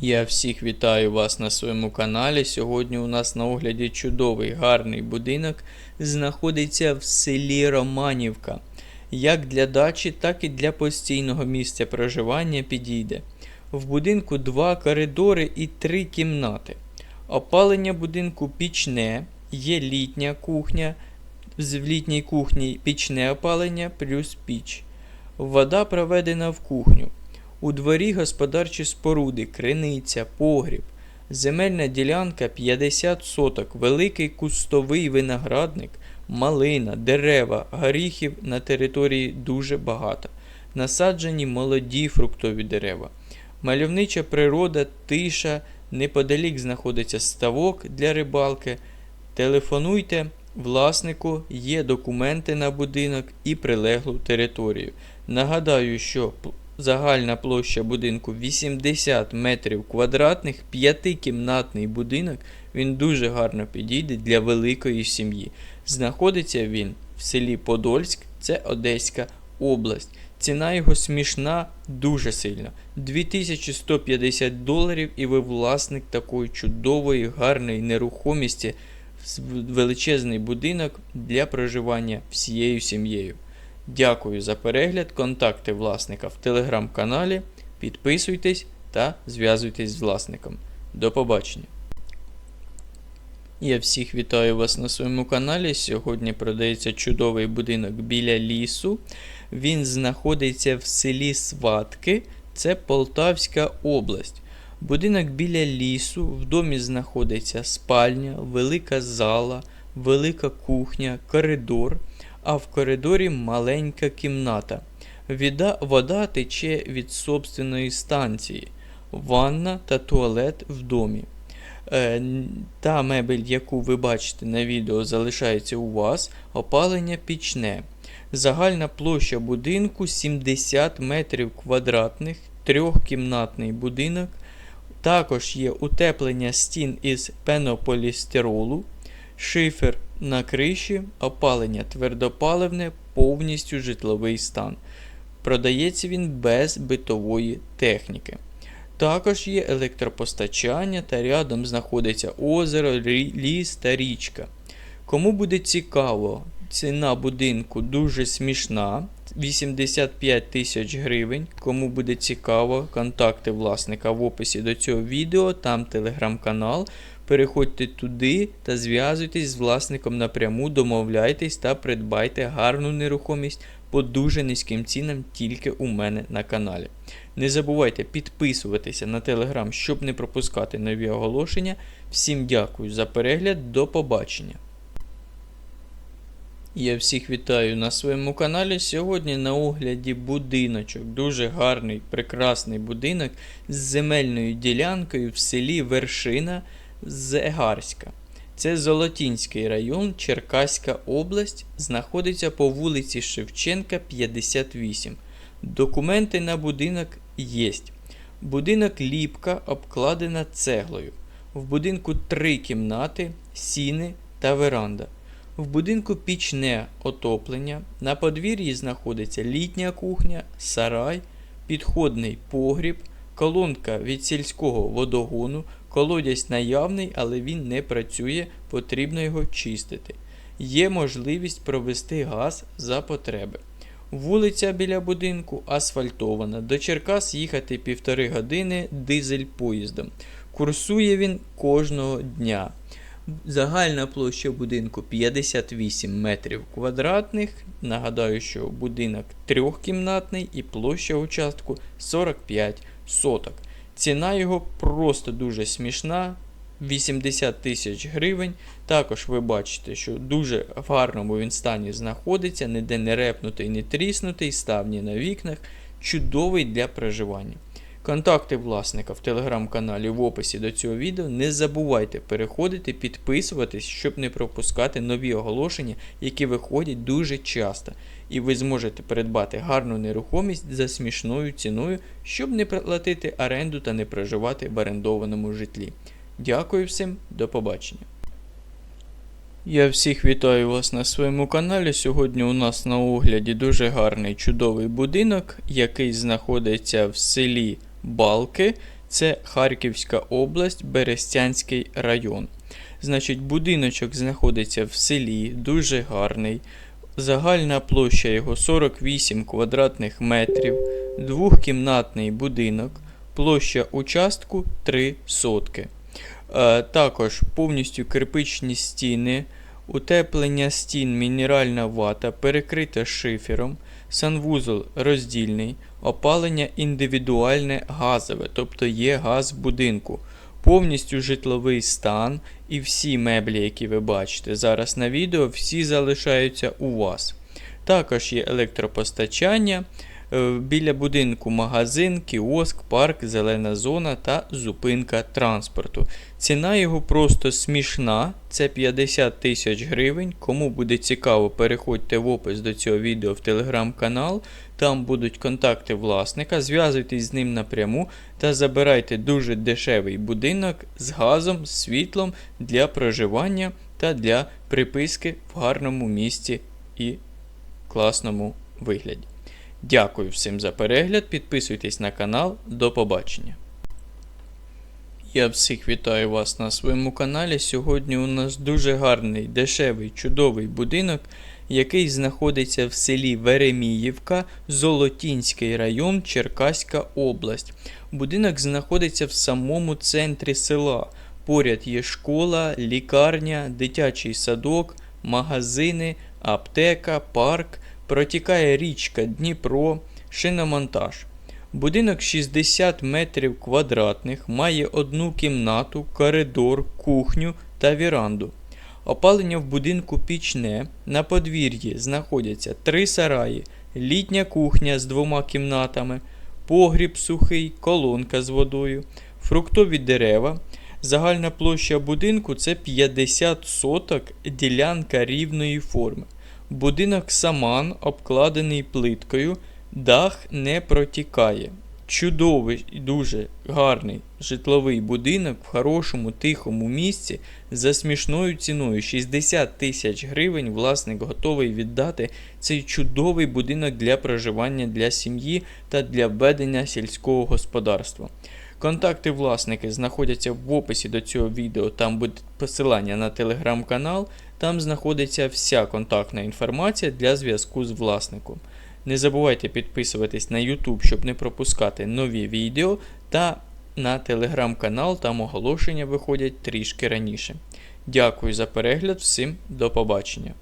Я всіх вітаю вас на своєму каналі. Сьогодні у нас на огляді чудовий гарний будинок знаходиться в селі Романівка. Як для дачі, так і для постійного місця проживання підійде. В будинку два коридори і три кімнати. Опалення будинку пічне, є літня кухня, в літній кухні пічне опалення плюс піч. Вода проведена в кухню. У дворі господарчі споруди, криниця, погріб. Земельна ділянка 50 соток, великий кустовий виноградник, малина, дерева, горіхів на території дуже багато. Насаджені молоді фруктові дерева. Мальовнича природа, тиша, неподалік знаходиться ставок для рибалки. Телефонуйте власнику, є документи на будинок і прилеглу територію. Нагадаю, що загальна площа будинку 80 метрів квадратних, п'ятикімнатний будинок. Він дуже гарно підійде для великої сім'ї. Знаходиться він в селі Подольськ, це Одеська область. Ціна його смішна дуже сильно. 2150 доларів, і ви власник такої чудової, гарної нерухомості, величезний будинок для проживання всією сім'єю. Дякую за перегляд. Контакти власника в телеграм-каналі. Підписуйтесь та зв'язуйтесь з власником. До побачення. Я всіх вітаю вас на своєму каналі. Сьогодні продається чудовий будинок біля лісу. Він знаходиться в селі Сватки, це Полтавська область. Будинок біля лісу, в домі знаходиться спальня, велика зала, велика кухня, коридор, а в коридорі маленька кімната. Віда, вода тече від собственної станції, ванна та туалет в домі. Е, Та мебель, яку ви бачите на відео, залишається у вас, опалення пічне. Загальна площа будинку 70 метрів квадратних, трьохкімнатний будинок. Також є утеплення стін із пенополістиролу, шифер на криші, опалення твердопаливне, повністю житловий стан. Продається він без битової техніки. Також є електропостачання та рядом знаходиться озеро, ліс та річка. Кому буде цікаво, ціна будинку дуже смішна 85 тисяч гривень. Кому буде цікаво, контакти власника в описі до цього відео, там телеграм-канал. Переходьте туди та зв'язуйтесь з власником напряму, домовляйтесь та придбайте гарну нерухомість по дуже низьким цінам тільки у мене на каналі. Не забувайте підписуватися на телеграм, щоб не пропускати нові оголошення. Всім дякую за перегляд, до побачення. Я всіх вітаю на своєму каналі. Сьогодні на огляді будиночок. Дуже гарний, прекрасний будинок з земельною ділянкою в селі Вершина Зегарська. Це Золотінський район, Черкаська область, знаходиться по вулиці Шевченка, 58. Документи на будинок є. Будинок ліпка обкладена цеглою. В будинку три кімнати, сіни та веранда. В будинку пічне отоплення. На подвір'ї знаходиться літня кухня, сарай, підходний погріб, колонка від сільського водогону, колодязь наявний, але він не працює, потрібно його чистити. Є можливість провести газ за потреби. Вулиця біля будинку асфальтована. До Черкас їхати півтори години дизель поїздом. Курсує він кожного дня. Загальна площа будинку 58 метрів квадратних. Нагадаю, що будинок трьохкімнатний і площа участку 45 соток. Ціна його просто дуже смішна. 80 тисяч гривень. Також ви бачите, що дуже в гарному він стані знаходиться, ніде не репнутий, не тріснутий, ставні на вікнах, чудовий для проживання. Контакти власника в телеграм-каналі в описі до цього відео. Не забувайте переходити, підписуватись, щоб не пропускати нові оголошення, які виходять дуже часто. І ви зможете придбати гарну нерухомість за смішною ціною, щоб не платити оренду та не проживати в орендованому житлі. Дякую всім, до побачення. Я всіх вітаю вас на своєму каналі. Сьогодні у нас на огляді дуже гарний чудовий будинок, який знаходиться в селі Балки. Це Харківська область, Берестянський район. Значить, будиночок знаходиться в селі, дуже гарний. Загальна площа його 48 квадратних метрів, двохкімнатний будинок, площа участку 3 сотки. Е, також повністю кирпичні стіни, утеплення стін, мінеральна вата, перекрита шифером, санвузол роздільний, опалення індивідуальне газове, тобто є газ будинку, повністю житловий стан і всі меблі, які ви бачите зараз на відео, всі залишаються у вас. Також є електропостачання. Е, Біля будинку магазин, кіоск, парк, зелена зона та зупинка транспорту. Ціна його просто смішна, це 50 тисяч гривень. Кому буде цікаво, переходьте в опис до цього відео в телеграм-канал. Там будуть контакти власника. Зв'язуйтесь з ним напряму та забирайте дуже дешевий будинок з газом, світлом для проживання та для приписки в гарному місті і класному вигляді. Дякую всім за перегляд. Підписуйтесь на канал. До побачення. Я всіх вітаю вас на своєму каналі. Сьогодні у нас дуже гарний, дешевий, чудовий будинок, який знаходиться в селі Вереміївка, Золотінський район, Черкаська область. Будинок знаходиться в самому центрі села. Поряд є школа, лікарня, дитячий садок, магазини, аптека, парк протікає річка Дніпро, шиномонтаж. Будинок 60 метрів квадратних, має одну кімнату, коридор, кухню та віранду. Опалення в будинку пічне. На подвір'ї знаходяться три сараї, літня кухня з двома кімнатами, погріб сухий, колонка з водою, фруктові дерева. Загальна площа будинку це 50 соток ділянка рівної форми. Будинок саман обкладений плиткою, дах не протікає. Чудовий і дуже гарний житловий будинок в хорошому тихому місці за смішною ціною 60 тисяч гривень. Власник готовий віддати цей чудовий будинок для проживання для сім'ї та для ведення сільського господарства. Контакти власники знаходяться в описі до цього відео, там буде посилання на телеграм-канал, там знаходиться вся контактна інформація для зв'язку з власником. Не забувайте підписуватись на YouTube, щоб не пропускати нові відео, та на телеграм-канал, там оголошення виходять трішки раніше. Дякую за перегляд, всім до побачення.